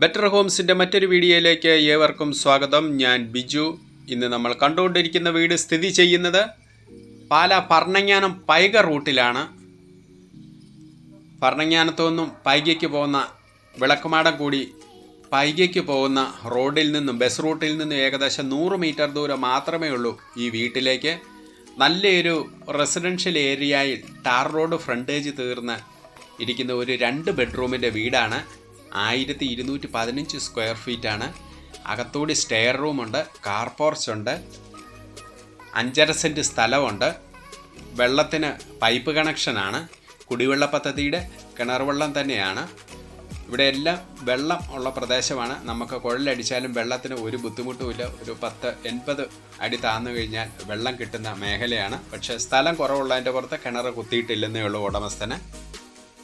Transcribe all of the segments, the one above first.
Better ഹോംസിന്റെ മറ്റൊരു വീഡിയോയിലേക്ക് ഏവർക്കും സ്വാഗതം. ഞാൻ ബിജു. ഇന്ന് നമ്മൾ കണ്ടുകൊണ്ടിരിക്കുന്ന വീട് സ്ഥിതി ചെയ്യുന്നത് പാല പർണങ്ങാനം പൈക റൂട്ടിലാണ്. പർണങ്ങാനത്തു നിന്നും പൈകയ്ക്ക് പോകുന്ന വിളക്കുമാടം കൂടി പൈകയ്ക്ക് പോകുന്ന റോഡിൽ നിന്നും ബസ് റൂട്ടിൽ നിന്നും ഏകദേശം നൂറ് മീറ്റർ ദൂരം മാത്രമേ ഉള്ളൂ ഈ വീട്ടിലേക്ക്. നല്ലൊരു റെസിഡൻഷ്യൽ ഏരിയയിൽ ടാർ റോഡ് ഫ്രണ്ടേജ് തീർന്ന് ഇരിക്കുന്ന ഒരു രണ്ട് ബെഡ്റൂമിന്റെ വീടാണ്. ആയിരത്തി ഇരുന്നൂറ്റി പതിനഞ്ച് സ്ക്വയർ ഫീറ്റാണ്. അകത്തൂടി സ്റ്റെയർ റൂമുണ്ട് കാർ പോർച്ച് ഉണ്ട് അഞ്ചര സെന്റ് സ്ഥലമുണ്ട്. വെള്ളത്തിന് പൈപ്പ് കണക്ഷനാണ് കുടിവെള്ള പദ്ധതിയുടെ കിണർ വെള്ളം തന്നെയാണ്. ഇവിടെ എല്ലാം വെള്ളം ഉള്ള പ്രദേശമാണ്. നമുക്ക് കുഴലടിച്ചാലും വെള്ളത്തിന് ഒരു ബുദ്ധിമുട്ടുമില്ല. ഒരു പത്ത് എൺപത് അടി താന്നു കഴിഞ്ഞാൽ വെള്ളം കിട്ടുന്ന മേഖലയാണ്. പക്ഷേ സ്ഥലം കുറവുള്ളതിന്റെ പുറത്ത് കിണർ കുത്തിയിട്ടില്ലെന്നേ ഉള്ളൂ ഉടമസ്ഥന്.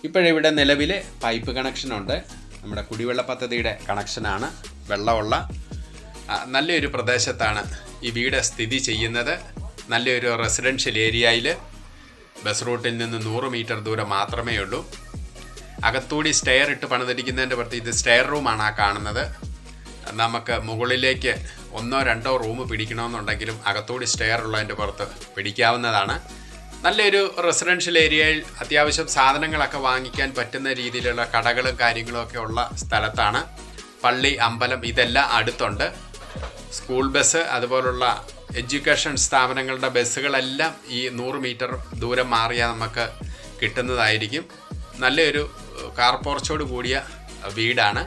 ഇപ്പോഴിവിടെ നിലവിൽ പൈപ്പ് കണക്ഷനുണ്ട് നമ്മുടെ കുടിവെള്ള പദ്ധതിയുടെ കണക്ഷനാണ്. വെള്ളമുള്ള നല്ലൊരു പ്രദേശത്താണ് ഈ വീട് സ്ഥിതി ചെയ്യുന്നത്. നല്ലൊരു റെസിഡൻഷ്യൽ ഏരിയയിൽ ബസ് റൂട്ടിൽ നിന്ന് നൂറ് മീറ്റർ ദൂരം മാത്രമേ ഉള്ളൂ. അകത്തൂടി സ്റ്റെയർ ഇട്ട് പണിതിരിക്കുന്നതിന്റെ പുറത്ത് ഇത് സ്റ്റെയർ റൂമാണ് ആ കാണുന്നത്. നമുക്ക് മുകളിലേക്ക് ഒന്നോ രണ്ടോ റൂം പിടിക്കണമെന്നുണ്ടെങ്കിലും അകത്തൂടി സ്റ്റെയർ ഉള്ളതിന്റെ പുറത്ത് പിടിക്കാവുന്നതാണ്. നല്ലൊരു റെസിഡൻഷ്യൽ ഏരിയയിൽ അത്യാവശ്യം സാധനങ്ങളൊക്കെ വാങ്ങിക്കാൻ പറ്റുന്ന രീതിയിലുള്ള കടകളും കാര്യങ്ങളും ഒക്കെ ഉള്ള സ്ഥലത്താണ് പള്ളി അമ്പലം ഇതെല്ലാം അടുത്തുണ്ട്. സ്കൂൾ ബസ് അതുപോലുള്ള എഡ്യൂക്കേഷൻ സ്ഥാപനങ്ങളുടെ ബസ്സുകളെല്ലാം ഈ നൂറ് മീറ്റർ ദൂരം മാറിയാൽ നമുക്ക് കിട്ടുന്നതായിരിക്കും. നല്ലൊരു കാർ പോർച്ചോട് കൂടിയ വീടാണ്.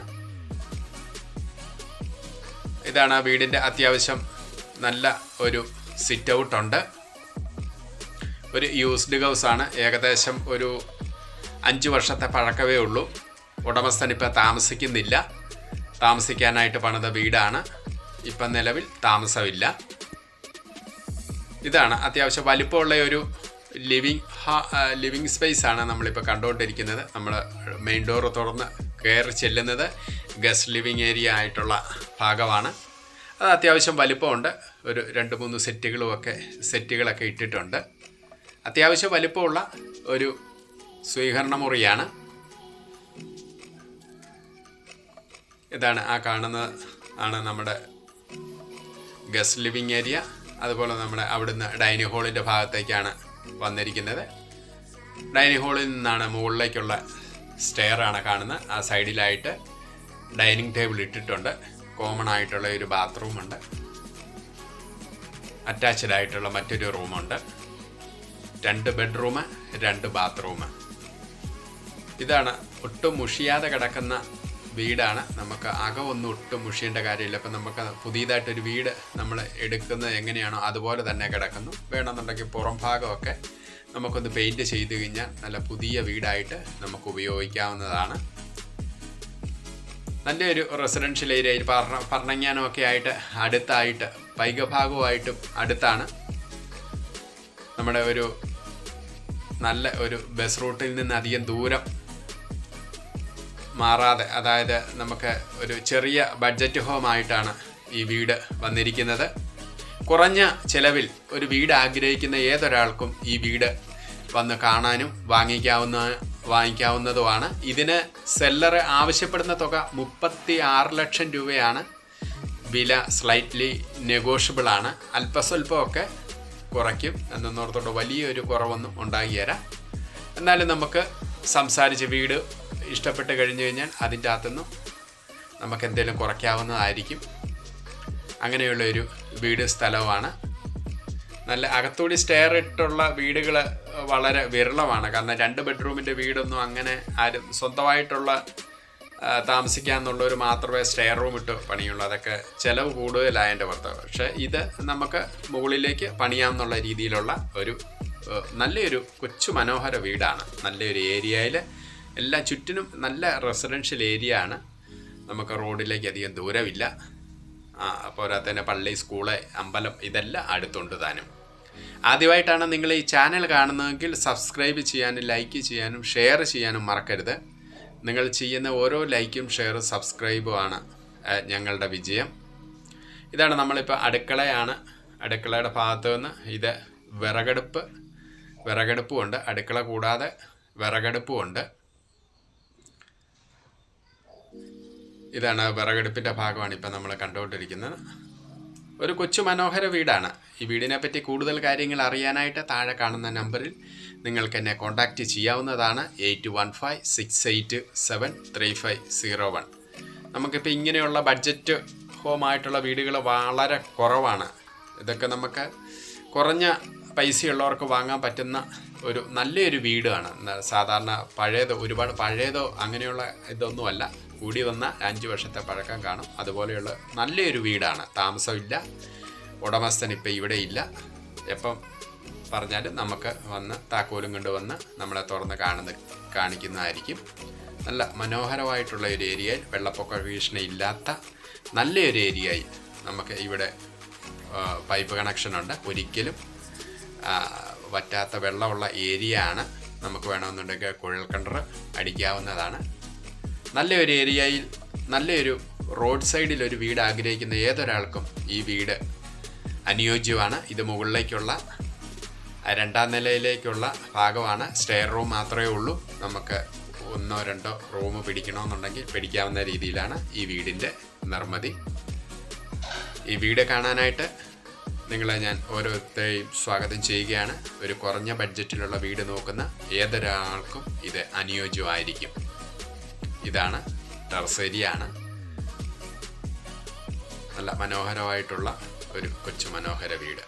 ഇതാണ് വീടിന്റെ അത്യാവശ്യം നല്ല ഒരു സിറ്റ് ഔട്ട് ഉണ്ട്. ഒരു യൂസ്ഡ് ഹൗസ് ആണ്. ഏകദേശം ഒരു അഞ്ച് വർഷത്തെ പഴക്കമേ ഉള്ളൂ. ഉടമസ്ഥൻ ഇപ്പോൾ താമസിക്കുന്നില്ല. താമസിക്കാനായിട്ട് പണിത വീടാണ്. ഇപ്പം നിലവിൽ താമസമില്ല. ഇതാണ് അത്യാവശ്യം വലിപ്പമുള്ള ഒരു ലിവിങ് ലിവിങ് സ്പേസ് ആണ് നമ്മളിപ്പോൾ കണ്ടുകൊണ്ടിരിക്കുന്നത്. നമ്മൾ മെയിൻ ഡോർ തുറന്ന് കയറി ചെല്ലുന്നത് ഗസ്റ്റ് ലിവിങ് ഏരിയ ആയിട്ടുള്ള ഭാഗമാണ്. അത് അത്യാവശ്യം വലിപ്പമുണ്ട്. ഒരു രണ്ട് മൂന്ന് സെറ്റുകളുമൊക്കെ സെറ്റുകളൊക്കെ ഇട്ടിട്ടുണ്ട്. അത്യാവശ്യം വലിപ്പമുള്ള ഒരു സ്വീകരണ മുറിയാണ്. ഇതാണ് ആ കാണുന്നത് ആണ് നമ്മുടെ ഗസ്റ്റ് ലിവിങ് ഏരിയ. അതുപോലെ നമ്മുടെ അവിടുന്ന് ഡൈനിങ് ഹാളിന്റെ ഭാഗത്തേക്കാണ് വന്നിരിക്കുന്നത്. ഡൈനിങ് ഹാളിൽ നിന്നാണ് മുകളിലേക്കുള്ള സ്റ്റെയർ ആണ് കാണുന്നത്. ആ സൈഡിലായിട്ട് ഡൈനിങ് ടേബിൾ ഇട്ടിട്ടുണ്ട്. കോമൺ ആയിട്ടുള്ള ഒരു ബാത്റൂമുണ്ട് അറ്റാച്ച്ഡ് ആയിട്ടുള്ള മറ്റൊരു റൂമുണ്ട്. രണ്ട് ബെഡ്റൂം രണ്ട് ബാത്റൂം ഇതാണ് ഒട്ടും മുഷിയാതെ കിടക്കുന്ന വീടാണ്. നമുക്ക് അകമൊന്നും ഒട്ടും മുഷിയേണ്ട കാര്യമില്ല. അപ്പം നമുക്ക് പുതിയതായിട്ടൊരു വീട് നമ്മൾ എടുക്കുന്നത് എങ്ങനെയാണോ അതുപോലെ തന്നെ കിടക്കുന്നു. വേണമെന്നുണ്ടെങ്കിൽ പുറം ഭാഗമൊക്കെ നമുക്കൊന്ന് പെയിന്റ് ചെയ്ത് കഴിഞ്ഞാൽ നല്ല പുതിയ വീടായിട്ട് നമുക്ക് ഉപയോഗിക്കാവുന്നതാണ്. നല്ലൊരു റെസിഡൻഷ്യൽ ഏരിയ പറഞ്ഞ പറഞ്ഞങ്ങാനും ഒക്കെ ആയിട്ട് അടുത്തായിട്ട് പൈകഭാഗവുമായിട്ടും അടുത്താണ്. നമ്മുടെ ഒരു നല്ല ഒരു ബസ് റൂട്ടിൽ നിന്ന് അധികം ദൂരം മാറാതെ അതായത് നമുക്ക് ഒരു ചെറിയ ബഡ്ജറ്റ് ഹോം ആയിട്ടാണ് ഈ വീട് വന്നിരിക്കുന്നത്. കുറഞ്ഞ ചിലവിൽ ഒരു വീട് ആഗ്രഹിക്കുന്ന ഏതൊരാൾക്കും ഈ വീട് വന്ന് കാണാനും വാങ്ങിക്കാവുന്ന വാങ്ങിക്കാവുന്നതുമാണ്. ഇതിന് സെല്ലർ ആവശ്യപ്പെടുന്ന തുക മുപ്പത്തി ആറ് ലക്ഷം രൂപയാണ്. വില സ്ലൈറ്റ്ലി നെഗോഷ്യബിൾ ആണ്. അല്പസ്വല്പമൊക്കെ കുറയ്ക്കും. എന്നോർത്തോട്ട് വലിയൊരു കുറവൊന്നും ഉണ്ടാക്കി തരാം എന്നാലും നമുക്ക് സംസാരിച്ച് വീട് ഇഷ്ടപ്പെട്ട് കഴിഞ്ഞു കഴിഞ്ഞാൽ അതിന്റെ അകത്തുനിന്നും നമുക്ക് എന്തെങ്കിലും കുറയ്ക്കാവുന്നതായിരിക്കും. അങ്ങനെയുള്ള ഒരു വീട് സ്ഥലമാണ്. നല്ല അകത്തൂടി സ്റ്റെയർ ഇട്ടുള്ള വീടുകൾ വളരെ വിരളമാണ്. കാരണം രണ്ട് ബെഡ്റൂമിന്റെ വീടൊന്നും അങ്ങനെ ആരും സ്വന്തമായിട്ടുള്ള ആ, താമസിക്കാന്നുള്ളവർ മാത്രമേ സ്റ്റെയർ റൂം ഇട്ട് പണിയുള്ളൂ. അതൊക്കെ ചിലവ് കൂടുതലായ എന്റെ ഭർത്താവ്. പക്ഷേ ഇത് നമുക്ക് മുകളിലേക്ക് പണിയാമെന്നുള്ള രീതിയിലുള്ള ഒരു നല്ലൊരു കൊച്ചു മനോഹര വീടാണ്. നല്ലൊരു ഏരിയയിൽ എല്ലാ ചുറ്റിനും നല്ല റെസിഡൻഷ്യൽ ഏരിയ ആണ്. നമുക്ക് റോഡിലേക്ക് അധികം ദൂരമില്ല. പോരാത്തന്നെ പള്ളി സ്കൂൾ അമ്പലം ഇതെല്ലാം അടുത്തുണ്ട് താനും. ആദ്യമായിട്ടാണ് നിങ്ങൾ ഈ ചാനൽ കാണുന്നതെങ്കിൽ സബ്സ്ക്രൈബ് ചെയ്യാനും ലൈക്ക് ചെയ്യാനും ഷെയർ ചെയ്യാനും മറക്കരുത്. നിങ്ങൾ ചെയ്യുന്ന ഓരോ ലൈക്കും ഷെയറും സബ്സ്ക്രൈബും ആണ് ഞങ്ങളുടെ വിജയം. ഇതാണ് നമ്മളിപ്പോൾ അടുക്കളയാണ്. അടുക്കളയുടെ ഭാഗത്ത് നിന്ന് ഇത് വിറകടുപ്പ് വിറകടുപ്പുമുണ്ട് അടുക്കള കൂടാതെ വിറകടുപ്പുമുണ്ട് ഇതാണ് വിറകടുപ്പിന്റെ ഭാഗമാണ് ഇപ്പം നമ്മൾ കണ്ടുകൊണ്ടിരിക്കുന്നത്. ഒരു കൊച്ചു മനോഹര വീടാണ്. ഈ വീടിനെ പറ്റി കൂടുതൽ കാര്യങ്ങൾ അറിയാനായിട്ട് താഴെ കാണുന്ന നമ്പറിൽ നിങ്ങൾക്ക് എന്നെ കോൺടാക്റ്റ് ചെയ്യാവുന്നതാണ് eight one five six eight seven three five zero one. നമുക്കിപ്പോൾ ഇങ്ങനെയുള്ള ബഡ്ജറ്റ് ഹോമായിട്ടുള്ള വീടുകൾ വളരെ കുറവാണ്. ഇതൊക്കെ നമുക്ക് കുറഞ്ഞ പൈസയുള്ളവർക്ക് വാങ്ങാൻ പറ്റുന്ന ഒരു നല്ലൊരു വീടാണ് സാധാരണ പഴയതോ ഒരുപാട് പഴയതോ അങ്ങനെയുള്ള ഇതൊന്നുമല്ല. കൂടി വന്ന അഞ്ച് വർഷത്തെ പഴക്കം കാണും. അതുപോലെയുള്ള നല്ലൊരു വീടാണ്. താമസമില്ല. ഉടമസ്ഥൻ ഇപ്പം ഇവിടെ ഇല്ല എപ്പം പറഞ്ഞാലും നമുക്ക് വന്ന് താക്കോലും കൊണ്ടുവന്ന് നമ്മളെ തുറന്ന് കാണുന്ന കാണിക്കുന്നതായിരിക്കും. നല്ല മനോഹരമായിട്ടുള്ള ഒരു ഏരിയയിൽ വെള്ളപ്പൊക്ക ഭീഷണി ഇല്ലാത്ത നല്ലൊരു ഏരിയയിൽ നമുക്ക് ഇവിടെ പൈപ്പ് കണക്ഷനുണ്ട്. ഒരിക്കലും വറ്റാത്ത വെള്ളമുള്ള ഏരിയ ആണ് നമുക്ക് വേണമെന്നുണ്ടെങ്കിൽ കുഴൽക്കിണർ അടിക്കാവുന്നതാണ്. നല്ലൊരു ഏരിയയിൽ നല്ലൊരു റോഡ് സൈഡിൽ ഒരു വീട് ആഗ്രഹിക്കുന്ന ഏതൊരാൾക്കും ഈ വീട് അനുയോജ്യമാണ്. ഇത് മുകളിലേക്കുള്ള രണ്ടാം നിലയിലേക്കുള്ള ഭാഗമാണ്. സ്റ്റെയർ റൂം മാത്രമേ ഉള്ളൂ. നമുക്ക് ഒന്നോ രണ്ടോ റൂം പിടിക്കണമെന്നുണ്ടെങ്കിൽ പിടിക്കാവുന്ന രീതിയിലാണ് ഈ വീടിന്റെ നിർമ്മിതി. ഈ വീട് കാണാനായിട്ട് നിങ്ങളെ ഞാൻ ഓരോരുത്തരെയും സ്വാഗതം ചെയ്യുകയാണ്. ഒരു കുറഞ്ഞ ബഡ്ജറ്റിലുള്ള വീട് നോക്കുന്ന ഏതൊരാൾക്കും ഇത് അനുയോജ്യമായിരിക്കും. ഇതാണ് ടെറസ് നല്ല മനോഹരമായിട്ടുള്ള ഒരു കൊച്ചു മനോഹര വീട്.